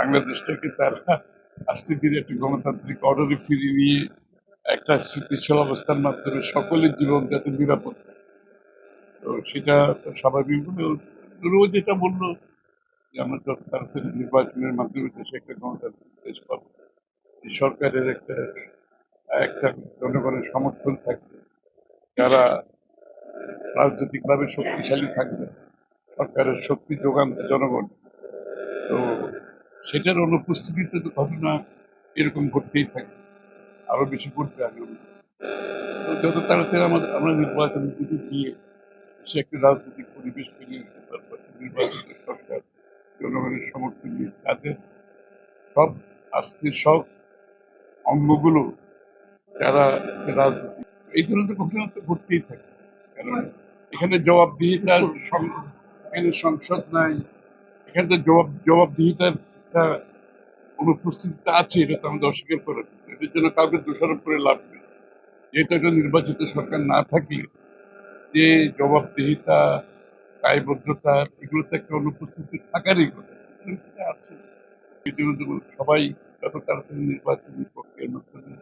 বাংলাদেশটাকে তারা আস্তে ধীরে একটি গণতান্ত্রিক অর্ডারে ফিরিয়ে নিয়ে একটা স্থিতিশীল অবস্থার মাধ্যমে সকলের জীবন যাতে নিরাপদ। তো সেটা স্বাভাবিক। ও যেটা বলল যে আমরা যত তাড়াতাড়ি নির্বাচনের মাধ্যমে দেশে একটা গণতান্ত্রিক দেশ পাবো। সরকারের একটা একটা জনগণের সমর্থন থাকবে। যারা রাজনৈতিকভাবে শক্তিশালী থাকবে, সরকারের শক্তি যোগান জনগণ সেটার অনুপস্থিতিতে তো ঘটনা এরকম ঘটতেই থাকে। আরও বেশি ঘটবে আগে যত তাড়াতাড়ি আমাদের, আমরা নির্বাচনের দিকে গিয়ে সে একটা রাজনৈতিক পরিবেশ পেরিয়ে নির্বাচিত সরকার, জনগণের সমর্থন নিয়ে তাদের সব আজকে সব অঙ্গগুলো যারা রাজনীতি, এই ধরনের ঘটনা তো ঘটতেই থাকে। কারণ এখানে জবাবদিহিতার এখানে সংসদ নাই, এখানে তো জবাব, জবাবদিহিতার একটা অনুপস্থিতিটা আছে, এটা তো আমাদের অস্বীকার কিছু এটার জন্য কাউকে দোষারোপ করে লাভ নেই। যেহেতু একটা নির্বাচিত সরকার না থাকলে যে জবাবদিহিতা, দায়বদ্ধতা, এগুলো তো একটা অনুপস্থিতি থাকারই কথা। আছে। সবাই যত তাড়াতাড়ি নির্বাচনী প্রক্রিয়ার মাধ্যমে